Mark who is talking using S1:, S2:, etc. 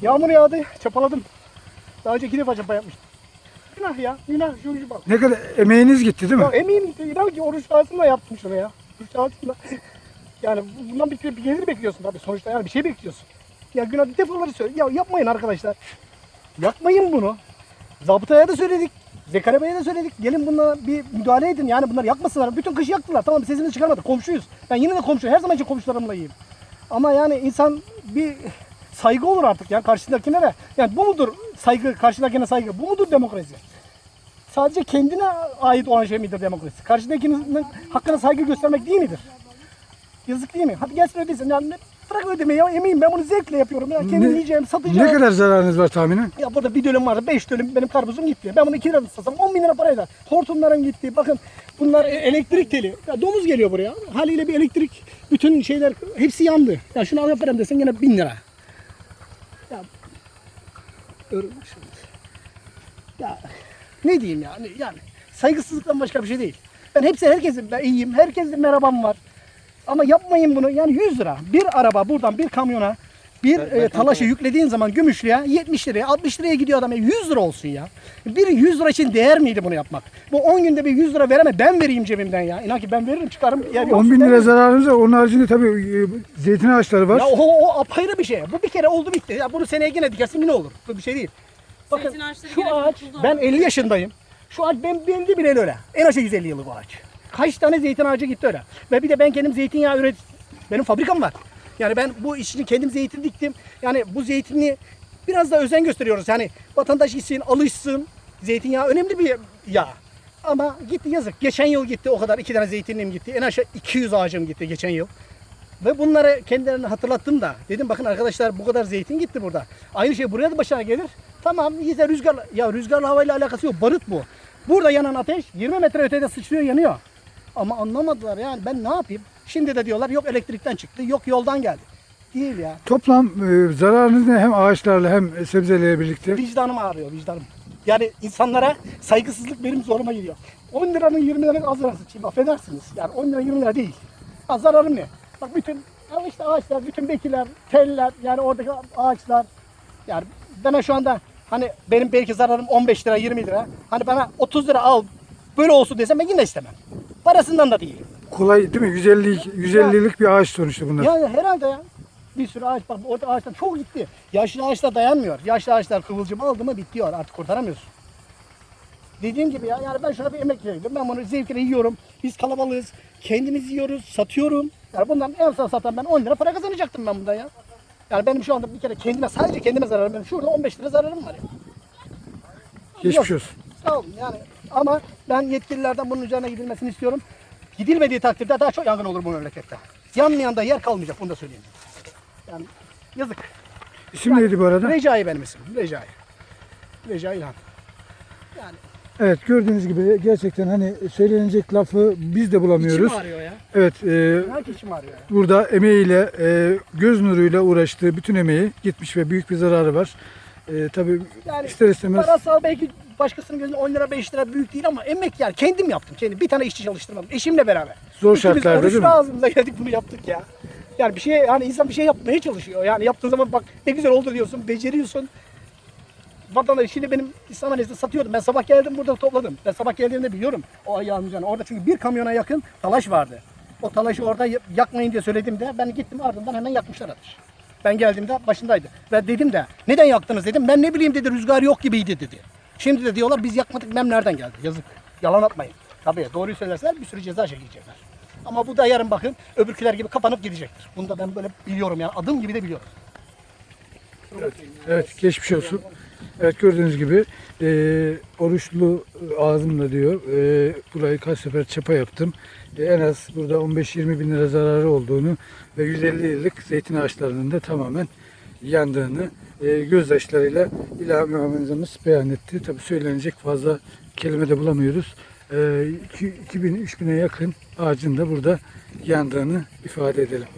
S1: Yağmur yağdı, çapaladım. Daha önce iki defa çapa yapmıştım. Günah ya, günah şu bak.
S2: Ne kadar emeğiniz gitti değil mi?
S1: Ya eminim ki inan ki oruç ağzımla yaptım şunu ya. Oruç ağzımla. Yani bundan bir, bir gelir bekliyorsun tabii sonuçta yani bir şey bekliyorsun. Ya günah defaları söyle. Ya yapmayın arkadaşlar. Yapmayın bunu. Zabıtaya da söyledik. Zekeriya Bey'e de söyledik. Gelin bunlara bir müdahale edin. Yani bunlar yakmasınlar. Bütün kış yaktılar. Tamam sesimizi çıkarmadık. Komşuyuz. Ben yine de komşu. Her zaman için komşularımla iyiyim. Ama yani insan bir saygı olur artık ya karşısındakine de. Yani bu mudur saygı, karşıdakine saygı? Bu mudur demokrasi? Sadece kendine ait olan şey midir demokrasi? Karşıdakinin hakkına saygı göstermek değil midir? Yazık değil mi? Hadi gelsin ödesin. Yani bırak ödemeyi ya emeğim ben bunu zevkle yapıyorum. Ya kendim
S2: Ne-
S1: yiyeceğim, satacağım.
S2: Ne kadar zararınız var tahminen?
S1: Ya burada bir dönüm vardı, beş dönüm benim karpuzum gitti. Ben bunu iki lira satsam 10 bin lira para eder. Hortumlarım gitti. Bakın bunlar e- elektrik teli. Ya domuz geliyor buraya. Haliyle bir elektrik, bütün şeyler hepsi yandı. Ya şunu alıp verem desen yine bin lira. Örülmüş. Ya ne diyeyim yani? Yani saygısızlıktan başka bir şey değil. Ben hepsi herkesin ben iyiyim. Herkesin merhabam var. Ama yapmayın bunu. Yani 100 lira. Bir araba buradan bir kamyona bir e, talaşı yüklediğin zaman Gümüşlü'ye 70 liraya 60 liraya gidiyor adam. Ya 100 lira olsun ya. Bir 100 lira için değer miydi bunu yapmak? Bu 10 günde bir 100 lira vereme ben vereyim cebimden ya. İnan ki ben veririm çıkarım. Yani
S2: 10 bin lira zararınız var. Onun haricinde tabii e, zeytin ağaçları var.
S1: Ya o, o apayrı bir şey. Bu bir kere oldu bitti. Ya bunu seneye yine dikersin yine olur. Bu bir şey değil. Bakın
S3: Zeytin ağaçları
S1: şu
S3: gene
S1: ağaç
S3: kurtuldu
S1: ben
S3: ama.
S1: 50 yaşındayım. Şu ağaç ben belli bile öyle. En aşağı 150 yıllık bu ağaç. Kaç tane zeytin ağacı gitti öyle. Ve bir de ben kendim zeytinyağı üret benim fabrikam var. Yani ben bu işini kendim zeytin diktim. Yani bu zeytinli biraz da özen gösteriyoruz. Yani vatandaş gitsin, alışsın. Zeytinyağı önemli bir yağ. Ama gitti yazık. Geçen yıl gitti o kadar. iki tane zeytinliğim gitti. En aşağı 200 ağacım gitti geçen yıl. Ve bunları kendilerine hatırlattım da. Dedim bakın arkadaşlar bu kadar zeytin gitti burada. Aynı şey buraya da başına gelir. Tamam yine rüzgar, ya rüzgarla havayla alakası yok. Barut bu. Burada yanan ateş 20 metre ötede sıçrıyor yanıyor. Ama anlamadılar yani ben ne yapayım? Şimdi de diyorlar yok elektrikten çıktı, yok yoldan geldi. Değil ya.
S2: Toplam e, zararınız ne? Hem ağaçlarla hem sebzelerle birlikte.
S1: Vicdanım ağrıyor vicdanım. Yani insanlara saygısızlık benim zoruma gidiyor. 10 liranın 20 liranın az lirası için affedersiniz. Yani 10 lira 20 lira değil. Ha, zararım ne? Bak bütün ya işte ağaçlar, bütün bekiler, teller yani oradaki ağaçlar. Yani bana şu anda hani benim belki zararım 15 lira 20 lira. Hani bana 30 lira al böyle olsun desem ben yine istemem. Parasından da değil.
S2: Kolay değil mi? 150 150'lik bir ağaç sonuçta bunlar.
S1: Ya herhalde ya. Bir sürü ağaç bak orada ağaçlar çok gitti. Yaşlı ağaçlar dayanmıyor. Yaşlı ağaçlar kıvılcım aldı mı bitiyor artık kurtaramıyorsun. Dediğim gibi ya yani ben şuna bir emek veriyorum. Ben bunu zevkle yiyorum. Biz kalabalığız. Kendimiz yiyoruz. Satıyorum. Yani bundan en son satan ben 10 lira para kazanacaktım ben bundan ya. Yani benim şu anda bir kere kendime sadece kendime zararım. Benim şurada 15 lira zararım var ya.
S2: Geçmiş
S1: Yok.
S2: olsun.
S1: Sağ olun yani. Ama ben yetkililerden bunun üzerine gidilmesini istiyorum. Gidilmediği takdirde daha çok yangın olur bu memlekette. Yanmayan da yer kalmayacak bunu da söyleyeyim. Yani yazık.
S2: İsim neydi bu arada?
S1: Recai benim ismim. Recai. Recai İlhan. Yani
S2: Evet gördüğünüz gibi gerçekten hani söylenecek lafı biz de bulamıyoruz.
S1: içim ağrıyor ya.
S2: Evet e,
S1: Herkes içim ağrıyor ya.
S2: burada emeğiyle, e, göz nuruyla uğraştığı bütün emeği gitmiş ve büyük bir zararı var. E, tabii
S1: Yani
S2: ister istemez
S1: Parasal belki başkasının gözünde 10 lira 5 lira büyük değil ama emek yani kendim yaptım. Kendim. Bir tane işçi çalıştırmadım. Eşimle beraber.
S2: Zor
S1: İkimiz
S2: şartlarda değil mi?
S1: ağzımıza geldik bunu yaptık ya. Yani bir şey yani insan bir şey yapmaya çalışıyor. Yani yaptığın zaman bak ne güzel oldu diyorsun, beceriyorsun. Vatandaş şimdi benim İslam Annesi'nde satıyordum. Ben sabah geldim burada topladım. Ben sabah geldiğimde biliyorum o ayağın üzerine. Orada çünkü bir kamyona yakın talaş vardı. O talaşı orada yakmayın diye söylediğimde ben gittim ardından hemen yakmışlar ateş. Ben geldiğimde başındaydı. Ve dedim de neden yaktınız dedim. Ben ne bileyim dedi rüzgar yok gibiydi dedi. Şimdi de diyorlar biz yakmadık mem nereden geldi yazık. Yalan atmayın. Tabii doğruyu söylerseler bir sürü ceza çekecekler. Ama bu da yarın bakın öbürküler gibi kapanıp gidecektir. Bunu da ben böyle biliyorum yani adım gibi de biliyorum.
S2: Evet geçmiş olsun. Evet gördüğünüz gibi e, oruçlu ağzımla diyor. E, burayı kaç sefer çapa yaptım. E, en az burada 15-20 bin lira zararı olduğunu ve 150 yıllık zeytin ağaçlarının da tamamen yandığını e, gözyaşlarıyla İlahi Muhammed'imiz beyan etti. Tabi söylenecek fazla kelime de bulamıyoruz. E, 2000-3000'e yakın ağacın da burada yandığını ifade edelim.